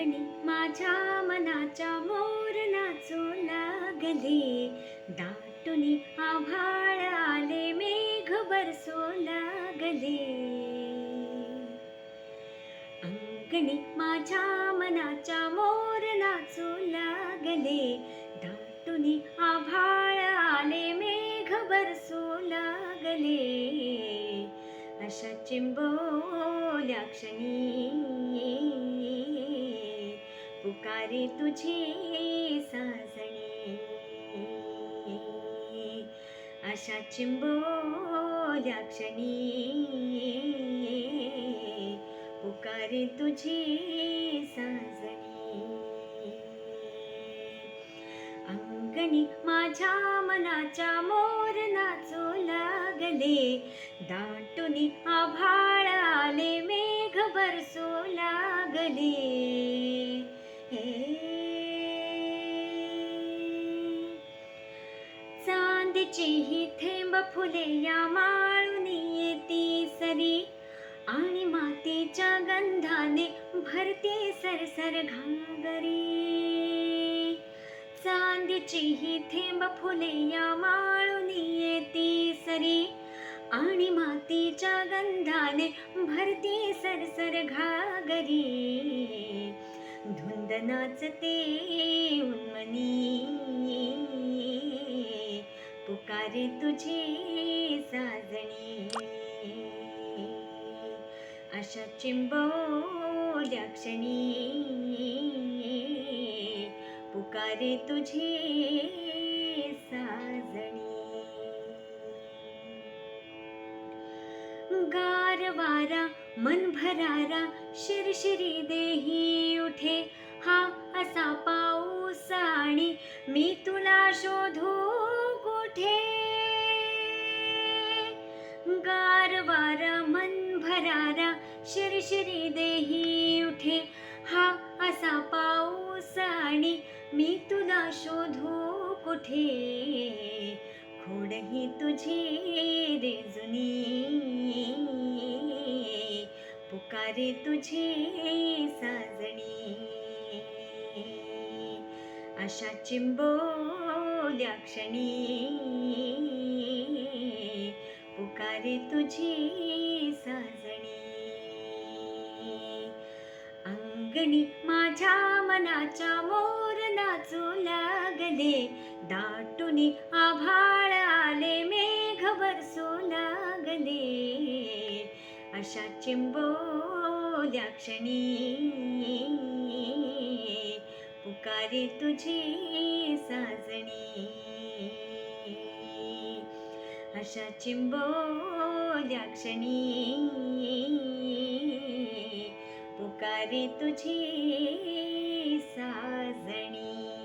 लागणी माझ्या मनाच्या मोर नाचू लागले. दाटुनी आभाळ आले मेघ बरसू लागले. अंगणी माझ्या मनाच्या मोर नाचू लागले. दाटुनी आभाळ आले मेघ बरसू लागले. अशा चिंब पुकारे तुझी साजणे अशा चिंबोल्या क्षणी पुकारे तुझी साजणे अंगणी माझ्या मनाच्या मोर नाचू लागले. दाटुनी आभाळ आले मेघ बरसू लागले. चांदीची ही थेंब फुले या माळून येती सरी. आणि मातीच्या गंधाने भरते सरसर घागरी. चांदीची ही थेंब फुले या माळून येती सरी. आणि मातीच्या गंधाने भरती सरसर घागरी. धुंद नाचते उन्मनी. पुकारे तुझी साजणी. अशा चिंबोल्या क्षणी. पुकारे तुझी साजणी. गार वारा मन भरारा शिरशिरी देही उठे. हा असा पाऊस आणि मी तुला शोधू कुठे? गार वारा मन भरारा शिरशिरी देही उठे. हा असा पाऊस आणि मी तुला शोधू कुठे? खोडही तुझी रे पुकारे तुझी साजणी. अशा चिंबोल्या क्षणी पुकारे तुझी साजणी. अंगणी माझ्या मनाच्या मोर नाचू लागले. दाटुनी आभाळ आले मेघ बरसू लागले. अशा चिंबो चिंबोल्या क्षणी पुकारे तुझी साजणी. अशा चिंबोल्या क्षणी. पुकारे तुझी साजणी.